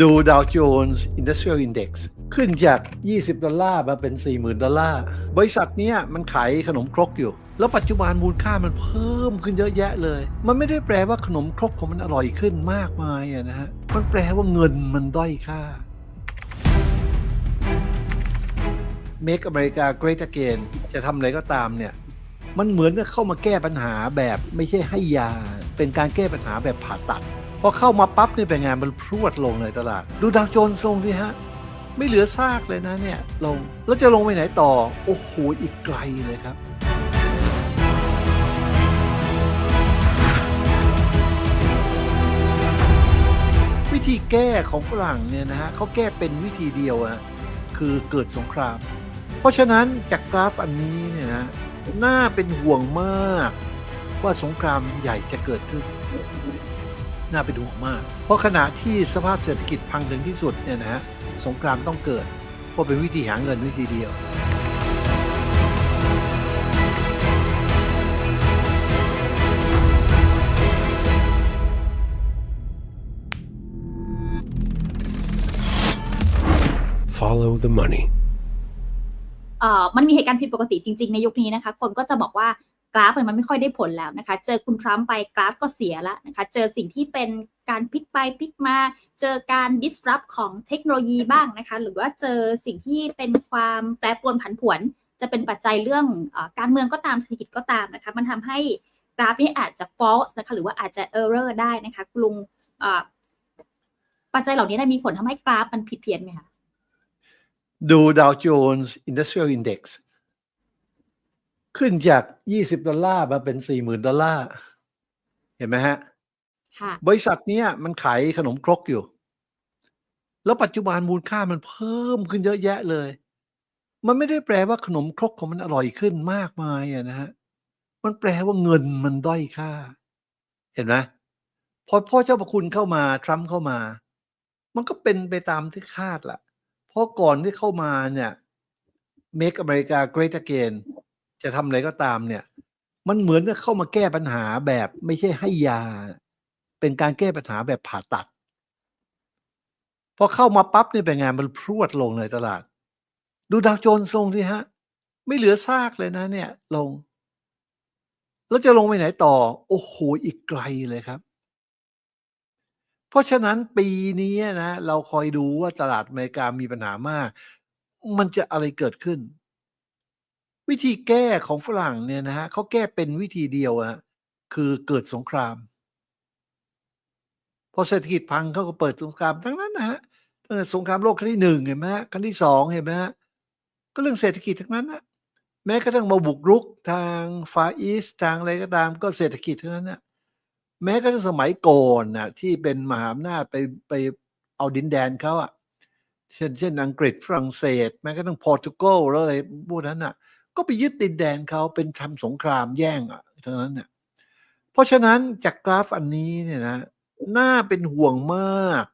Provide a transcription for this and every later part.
ดูดาวโจนส์ Industrial Index ขึ้นจาก 20 ดอลลาร์มาเป็น 40,000 ดอลลาร์ บริษัทเนี้ยมันขายขนมครกอยู่ แล้วปัจจุบันมูลค่ามันเพิ่มขึ้นเยอะแยะเลย มันไม่ได้แปลว่าขนมครกของมันอร่อยขึ้นมากมายนะฮะ มันแปลว่าเงินมันด้อยค่า Make America Great Again จะทำอะไรก็ตามเนี่ย มันเหมือนกับเข้ามาแก้ปัญหาแบบไม่ใช่ให้ยา เป็นการแก้ปัญหาแบบผ่าตัด พอเข้ามาปั๊บเนี่ยเป็นไงมันพรวดลงเลยตลาด ดูดาวโจนส์ลงสิฮะ ไม่เหลือซากเลยนะเนี่ยลงแล้วจะลงไปไหนต่อ โอ้โหอีกไกลเลยครับวิธีแก้ของฝรั่งเนี่ยนะฮะเขาแก้เป็นวิธีเดียวอะคือเกิดสงคราม เพราะฉะนั้นจากกราฟอันนี้เนี่ยนะน่าเป็นห่วงมาก ว่าสงครามใหญ่จะเกิดขึ้น น่าเป็นห่วงมาก เพราะขณะที่สภาพเศรษฐกิจพังถึงที่สุดเนี่ยนะฮะสงครามต้องเกิดเพราะเป็นวิธีหาเงินวิธีเดียว Follow the money. เอ่อมันมีเหตุการณ์ผิดปกติจริง ๆ ในยุคนี้นะคะ คนก็จะบอกว่า กราฟมันไม่ค่อยได้ผลแล้วนะคะ เจอคุณทรัมป์ไปกราฟก็เสียแล้วนะคะ เจอสิ่งที่เป็นการพลิกไปพลิกมา เจอการ disrupt ของเทคโนโลยีบ้างนะคะ หรือว่าเจอสิ่งที่เป็นความแปรปรวนผันผวน จะเป็นปัจจัยเรื่องอการเมืองก็ตามเศรษฐกิจก็ตามนะคะ มันทำให้กราฟนี้อาจจะ false นะคะ หรือว่าอาจจะ error ได้นะคะลุงปัจจัยเหล่านี้ได้มีผลทำให้กราฟมันผิดเพี้ยนไหมคะ ดูดาวโจนส์ Industrial Index ขึ้นจาก 20 ดอลลาร์มาเป็น 40,000 ดอลลาร์ เห็นไหมฮะค่ะบริษัทเนี้ยมันขายขนมครกอยู่ แล้วปัจจุบันมูลค่ามันเพิ่มขึ้นเยอะแยะเลย มันไม่ได้แปลว่าขนมครกของมันอร่อยขึ้นมากมายอะนะฮะ มันแปลว่าเงินมันด้อยค่า เห็นไหมพอพ่อเจ้าประคุณเข้ามา ทรัมป์เข้ามา มันก็เป็นไปตามที่คาดแหละเพราะก่อนที่เข้ามาเนี่ย Make America Great Again จะทำอะไรก็ตามเนี่ย มันเหมือนกับเข้ามาแก้ปัญหาแบบไม่ใช่ให้ยา เป็นการแก้ปัญหาแบบผ่าตัด พอเข้ามาปั๊บเนี่ยเป็นไงมันพรวดลงเลยตลาด ดูดาวโจนส์ลงสิฮะ ไม่เหลือซากเลยนะ เนี่ย ลง แล้วจะลงไปไหนต่อ โอ้โหอีกไกลเลยครับเพราะฉะนั้นปีนี้นะ เราคอยดูว่าตลาดอเมริกามีปัญหามาก มันจะอะไรเกิดขึ้น วิธีแก้ของฝรั่งเนี่ยนะฮะเขาแก้เป็นวิธีเดียวอะคือเกิดสงคราม พอเศรษฐกิจพังเขาก็เปิดสงครามทั้งนั้นนะฮะตั้งแต่สงครามโลกครั้งที่หนึ่งเห็นไหมฮะครั้งที่สองเห็นไหมฮะก็เรื่องเศรษฐกิจทั้งนั้นนะแม้กระทั่งมาบุกรุกทางฟาอีสทางอะไรก็ตามก็เศรษฐกิจทั้งนั้นนะแม้กระทั่งสมัยก่อนนะที่เป็นมหาอำนาจไปไปเอาดินแดนเขาอะเช่นเช่นอังกฤษฝรั่งเศส แม้กระทั่งโปรตุเกสแล้วอะไรพวกนั้นน่ะ ก็ไปยึดดินแดนเขาเป็นทำสงครามแย่งอะทั้งนั้นเนี่ยเพราะฉะนั้นจากกราฟอันนี้เนี่ยนะน่าเป็นห่วงมาก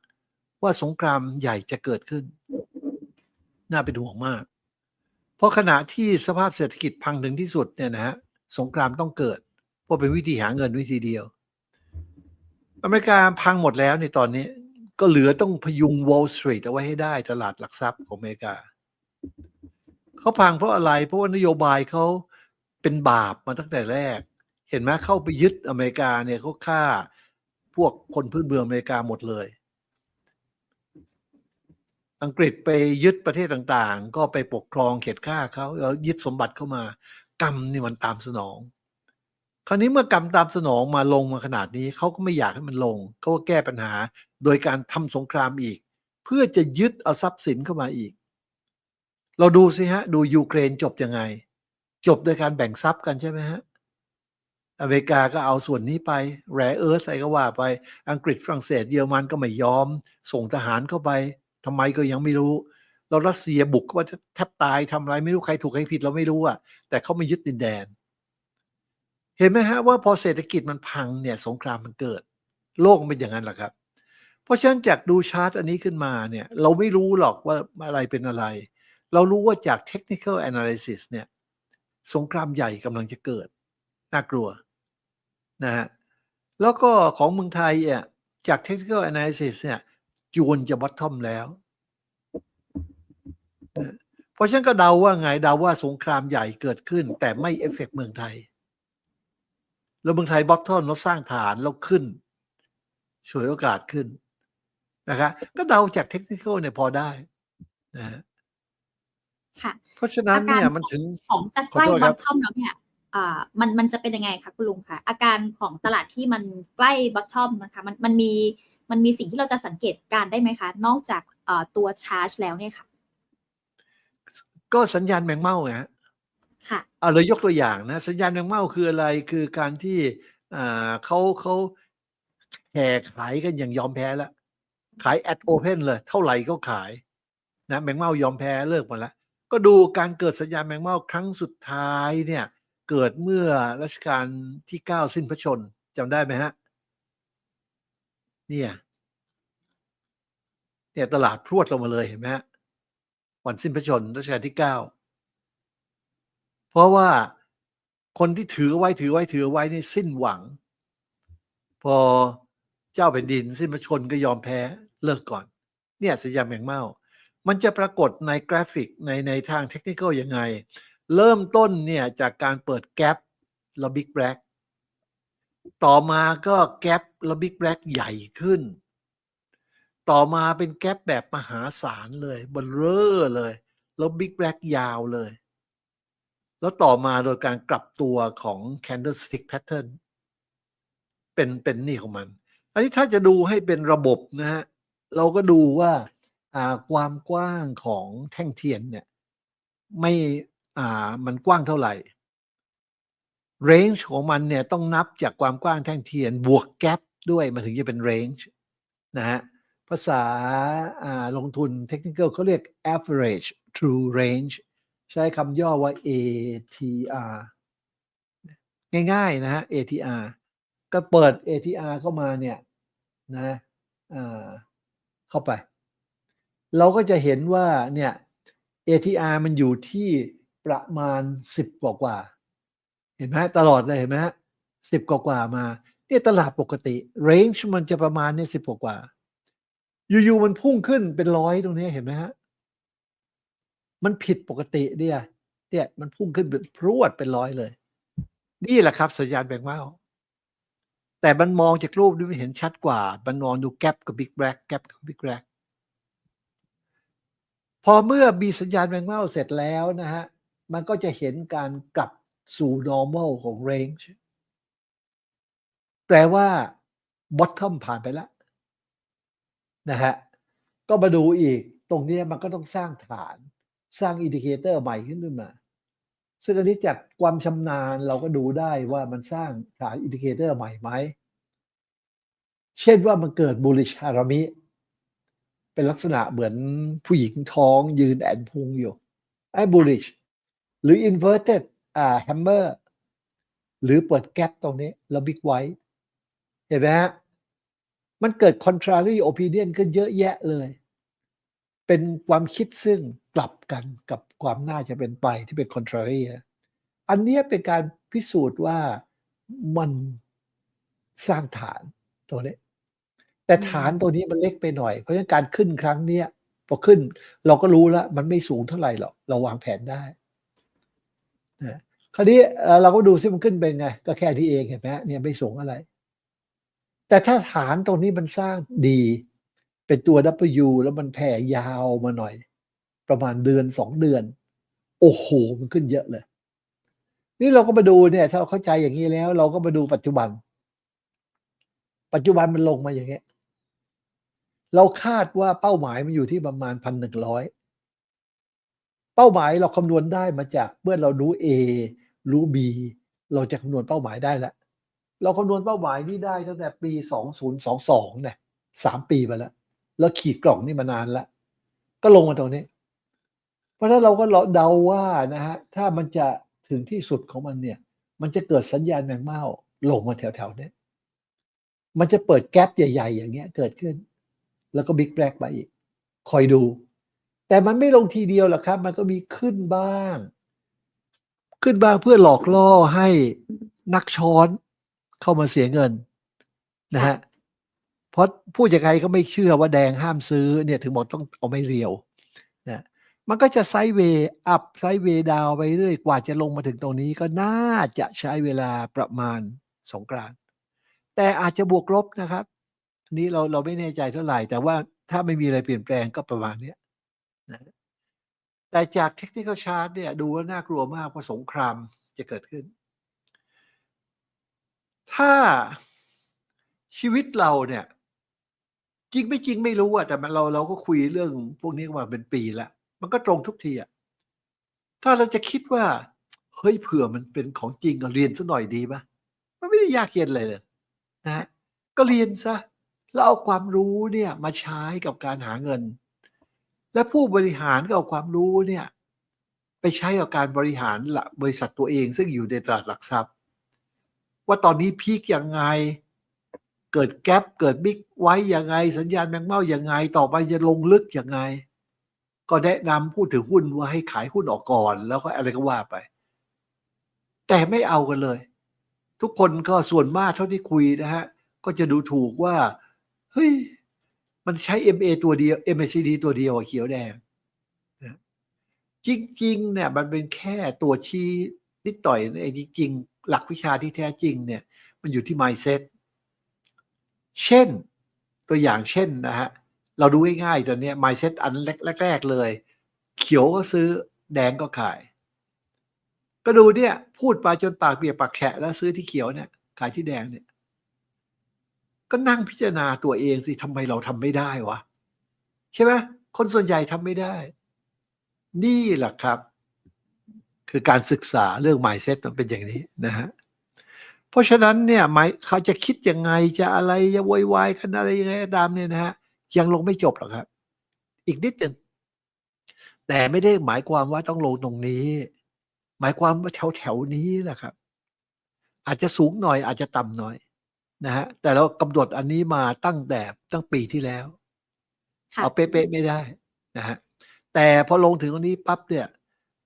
ว่าสงครามใหญ่จะเกิดขึ้น น่าเป็นห่วงมาก เพราะขณะที่สภาพเศรษฐกิจพังถึงที่สุดเนี่ยนะฮะสงครามต้องเกิด เพราะเป็นวิธีหาเงินวิธีเดียว อเมริกาพังหมดแล้วในตอนนี้ ก็เหลือต้องพยุง Wall Street เอาไว้ให้ได้ตลาดหลักทรัพย์ของอเมริกา เขาพังเพราะอะไร เพราะว่านโยบายเขาเป็นบาปมาตั้งแต่แรก เห็นไหมเข้าไปยึดอเมริกาเนี่ยเขาฆ่าพวกคนพื้นเมืองอเมริกาหมดเลย อังกฤษไปยึดประเทศต่างๆ ก็ไปปกครองเขตฆ่าเขาแล้วยึดสมบัติเข้ามา กรรมนี่มันตามสนอง คราวนี้เมื่อกรรมตามสนองมาลงมาขนาดนี้เขาก็ไม่อยากให้มันลงเขาก็แก้ปัญหา โดยการทำสงครามอีก เพื่อจะยึดเอาทรัพย์สินเข้ามาอีก เราดูสิฮะ ดูยูเครนจบยังไง จบโดยการแบ่งทรัพย์กันใช่ไหมฮะ อเมริกาก็เอาส่วนนี้ไปแรเอิร์ธอะไรก็ว่าไป อังกฤษฝรั่งเศสเยอรมันก็ไม่ยอม ส่งทหารเข้าไปทำไมก็ยังไม่รู้ เรารัสเซียบุกเข้าแทบตายทำอะไรไม่รู้ใครถูกใครผิดเราไม่รู้อะแต่เขาไม่ยึดดินแดน เห็นไหมฮะว่าพอเศรษฐกิจมันพังเนี่ย สงครามมันเกิด โลกมันเป็นอย่างนั้นแหละครับ เพราะฉะนั้นจากดูชาร์ตอันนี้ขึ้นมาเนี่ย เราไม่รู้หรอกว่าอะไรเป็นอะไร เรารู้ว่าจาก technical analysis เนี่ย สงครามใหญ่กำลังจะเกิด น่ากลัวนะฮะแล้วก็ของเมืองไทยเนี่ยจาก technical analysis เนี่ยจวนจะบอททอมแล้วนะเพราะฉะนั้นก็เดาว่าไงเดาว่าสงครามใหญ่เกิดขึ้น แต่ไม่เอฟเฟกต์เมืองไทย แล้วเมืองไทยบอททอมเราสร้างฐานแล้วขึ้นฉวยโอกาสขึ้นนะครับก็เดาจากเทคนิคเนี่ยพอได้นะฮะ ค่ะเพราะฉะนั้นเนี่ยมันถึงของจะใกล้ขอโทษบคอรัทบทอมแล้วเนี่ยอ่ามันมันจะเป็นยังไงคะคุณลุงคะอาการของตลาดที่มันใกล้บอททอมนะคะมันมันมีมันมีสิ่งที่เราจะสังเกตการณ์ได้ไหมคะ นอกจากเอ่อตัวชาร์จแล้วเนี่ยค่ะ ก็สัญญาณแมงเม่าไงฮะค่ะเอาเลยยกตัวอย่างนะ สัญญาณแมงเม่าคืออะไรคือการที่อ่าเขาเขาแห่ขายกันอย่างยอมแพ้แล้วขายแอดโอเพนเลย เท่าไหร่ก็ขายนะแมงเม่ายอมแพ้เลิกหมดแล้ว ก็ดูการเกิดสัญญาณแมงเม่าครั้งสุดท้ายเนี่ยเกิดเมื่อรัชกาลที่เก้าสิ้นพระชนจำได้ไหมฮะเนี่ยเนี่ยตลาดพรวดลงมาเลยเห็นไหมฮะวันสิ้นพระชนรัชกาลที่เก้าเพราะว่าคนที่ถือไว้ถือไว้ถือไว้นี่สิ้นหวัง พอเจ้าแผ่นดินสิ้นพระชนก็ยอมแพ้เลิกก่อน เนี่ยสัญญาณแมงเม่า มันจะปรากฏในกราฟิกในในทางเทคนิคอยังไง เริ่มต้นเนี่ยจากการเปิดแกลบแล้วบิ๊กแบล็กต่อมาก็แกลบแล้วบิ๊กแบล็กใหญ่ขึ้น ต่อมาเป็นแกลบแบบมหาศาลเลยบลเลอร์เลย แล้วบิ๊กแบล็กยาวเลย แล้วต่อมาโดยการกลับตัวของ candlestick pattern เป็นเป็นนี่ของมัน อันนี้ถ้าจะดูให้เป็นระบบนะฮะเราก็ดูว่า อ่าความกว้างของแท่งเทียนเนี่ยไม่อ่ามันกว้างเท่าไหร่ range ของมันเนี่ยต้องนับจากความกว้างแท่งเทียนบวกแก p ด้วยมันถึงจะเป็น range นะฮะภาษาอ่าลงทุนเทคนิคเขาเรียก average true range ใช้คำย่อว่า ATR ง่าย ๆ นะฮะ ATR ก็เปิด ATR เข้ามาเนี่ยนะอ่าเข้าไป เราก็จะเห็นว่าเนี่ย ATR มันอยู่ที่ประมาณ 10 กว่ากว่า เห็นไหมตลอดเลยเห็นไหมฮะสิบกว่ากว่ามาเนี่ยตลาดปกติ range มันจะประมาณเนี่ยสิบกว่ากว่าอยู่ๆมันพุ่งขึ้นเป็นร้อยตรงนี้เห็นไหมฮะมันผิดปกติเนี่ยเนี่ยมันพุ่งขึ้นเป็นพรวดเป็นร้อยเลย นี่แหละครับ สัญญาณแบงเมาแต่มันมองจากรูปนี่มันเห็นชัดกว่า มันมองดูแกลบกับบิ๊กแบล็กแกลบกับบิ๊กแบล็ก พอเมื่อมีสัญญาณแบงเมาเสร็จแล้วนะฮะ มันก็จะเห็นการกลับสู่ normal ของ range แปลว่า bottom ผ่านไปแล้วนะฮะ ก็มาดูอีก ตรงนี้มันก็ต้องสร้างฐาน สร้างอินดิเคเตอร์ใหม่ขึ้นมา ซึ่งอันนี้จากความชำนาญเราก็ดูได้ว่ามันสร้างฐานอินดิเคเตอร์ใหม่ไหม เช่นว่ามันเกิดบูลิชฮารามิ เป็นลักษณะเหมือนผู้หญิงท้องยืนแอนพุงอยู่ไอ้บูลิชหรือ inverted อ่า hammer หรือเปิดแกลบตรงนี้ แล้วบิ๊กไวท์เห็นไหมฮะมันเกิด contrary opinion ขึ้นเยอะแยะเลย เป็นความคิดซึ่งกลับกันกับความน่าจะเป็นไปที่เป็น contrary อะอันนี้เป็นการพิสูจน์ว่ามันสร้างฐานตัวนี้ แต่ฐานตัวนี้มันเล็กไปหน่อย เพราะฉะนั้นการขึ้นครั้งเนี้ยพอขึ้น เราก็รู้แล้วมันไม่สูงเท่าไหร่หรอกเราวางแผนได้นะคราวนี้เราก็ดูซิมันขึ้นเป็นไง ก็แค่ที่เองเห็นไหมเนี่ยไม่สูงอะไร แต่ถ้าฐานตรงนี้มันสร้างดี เป็นตัว W แล้วมันแผ่ยาวมาหน่อย ประมาณเดือนสองเดือน โอ้โหมันขึ้นเยอะเลย นี่เราก็มาดูเนี่ย ถ้าเราเข้าใจอย่างนี้แล้ว เราก็มาดูปัจจุบัน ปัจจุบันมันลงมาอย่างเงี้ย เราคาดว่าเป้าหมายมันอยู่ที่ประมาณพันหนึ่งร้อยเป้าหมายเราคำนวณได้มาจากเมื่อเรารู้ A รู้ B เราจะคำนวณเป้าหมายได้แล้วเราคำนวณเป้าหมายนี้ได้ตั้งแต่ปี 2022เนี่ยสามปีมาแล้ว แล้วขีดกล่องนี่มานานแล้ว ก็ลงมาตรงนี้ เพราะฉะนั้นเราก็เดาว่านะฮะถ้ามันจะถึงที่สุดของมันเนี่ย มันจะเกิดสัญญาณแมงเม่าลงมาแถวๆนี้มันจะเปิดแกลบใหญ่ ๆ อย่างเงี้ยเกิดขึ้น แล้วก็บิ๊กแบล็กไปอีก คอยดู แต่มันไม่ลงทีเดียวหรอกครับ มันก็มีขึ้นบ้าง ขึ้นบ้างเพื่อหลอกล่อให้นักช้อนเข้ามาเสียเงินนะฮะเพราะพูดยังไงก็ไม่เชื่อว่าแดงห้ามซื้อเนี่ยถึงบอกต้องเอาไม่เรียวนะมันก็จะไซด์เวย์อัพไซด์เวย์ดาวไปเรื่อยกว่าจะลงมาถึงตรงนี้ก็น่าจะใช้เวลาประมาณสงกรานแต่อาจจะบวกลบนะครับ นี้เราเราไม่แน่ใจเท่าไหร่ แต่ว่าถ้าไม่มีอะไรเปลี่ยนแปลงก็ประมาณเนี้ยนะแต่จากเทคนิคชาร์ตเนี่ย ดูว่าน่ากลัวมากเพราะสงครามจะเกิดขึ้น ถ้าชีวิตเราเนี่ย จริงไม่จริงไม่รู้อะแต่มันเราเราก็คุยเรื่องพวกนี้มาเป็นปีละมันก็ตรงทุกทีอะถ้าเราจะคิดว่า เฮ้ยเผื่อมันเป็นของจริงเรียนสักหน่อยดีปะมันไม่ได้ยากเย็นเลยเลยนะก็เรียนซะ แล้วเอาความรู้เนี่ยมาใช้กับการหาเงิน และผู้บริหารก็เอาความรู้เนี่ยไปใช้กับการบริหารบริษัทตัวเอง ซึ่งอยู่ในตลาดหลักทรัพย์ ว่าตอนนี้พีคยังไง เกิดแกลบเกิดบิ๊กไว้ยังไง สัญญาณแมงเม่ายังไง ต่อไปจะลงลึกยังไง ก็แนะนำผู้ถือหุ้นว่าให้ขายหุ้นออกก่อน แล้วก็อะไรก็ว่าไป แต่ไม่เอากันเลย ทุกคนก็ส่วนมากเท่าที่คุยนะฮะก็จะดูถูกว่า เฮ้ย มันใช้ MA ตัวเดียว MACD ตัวเดียวอะเขียวแดงนะจริงๆเนี่ยมันเป็นแค่ตัวชี้นิดต่อยไอ้จริงๆหลักวิชาที่แท้จริงเนี่ย มันอยู่ที่ mindset เช่นตัวอย่างเช่นนะฮะ เราดูง่ายๆตอนเนี้ย mindset อันแรก ๆ เลย เขียวก็ซื้อแดงก็ขาย ก็ดูเนี่ย พูดไปจนปากเปียกปากแฉะแล้วซื้อที่เขียวเนี่ย ขายที่แดงเนี่ย ก็นั่งพิจารณาตัวเองสิทำไมเราทำไม่ได้วะ ใช่ไหมคนส่วนใหญ่ทำไม่ได้ นี่แหละครับ คือการศึกษาเรื่อง mindset มันเป็นอย่างนี้นะฮะเพราะฉะนั้นเนี่ยหมายเขาจะคิดยังไงจะอะไรจะโวยวายกันอะไรยังไงก็ตามเนี่ยนะฮะยังลงไม่จบหรอกครับ อีกนิดหนึ่งแต่ไม่ได้หมายความว่าต้องลงตรงนี้ หมายความว่าแถวแถวๆนี้แหละครับ อาจจะสูงหน่อยอาจจะต่ำหน่อย นะฮะแต่เรากำหนดอันนี้มาตั้งแต่ตั้งปีที่แล้วค่ะเอาเป๊ะๆไม่ได้นะฮะแต่พอลงถึงตรงนี้ปั๊บเนี่ย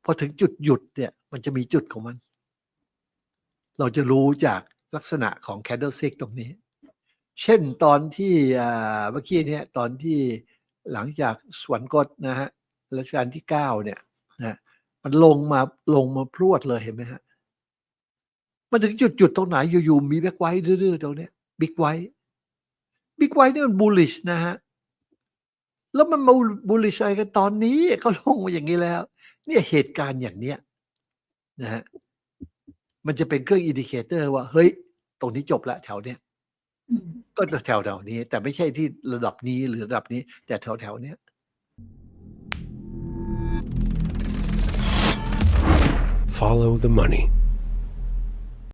พอถึงจุดหยุดเนี่ย มันจะมีจุดของมัน เราจะรู้จากลักษณะของ candlestick ตรงนี้ เช่นตอนที่อ่าเมื่อกี้เนี่ยตอนที่หลังจากสวรรคตนะฮะรัชกาลที่เก้าเนี่ยนะมันลงมาลงมาพรวดเลยเห็นไหมฮะ มันถึงจุดจุดตรงไหนอยู่ๆมีแบ็กไวท์ดื้อๆตรงเนี้ยบิ๊กไวท์บิ๊กไวท์นี่มันบูลลิชนะฮะแล้วมันมาบูลลิชอะไรกันตอนนี้เขาลงมาอย่างนี้แล้ว เนี่ยเหตุการณ์อย่างเนี้ยนะฮะมันจะเป็นเครื่องอินดิเคเตอร์ว่า เฮ้ย ตรงนี้จบละแถวเนี้ยอืมก็แถวแถวๆนี้ แต่ไม่ใช่ที่ระดับนี้หรือระดับนี้ แต่แถวแถวๆเนี้ย Follow the money.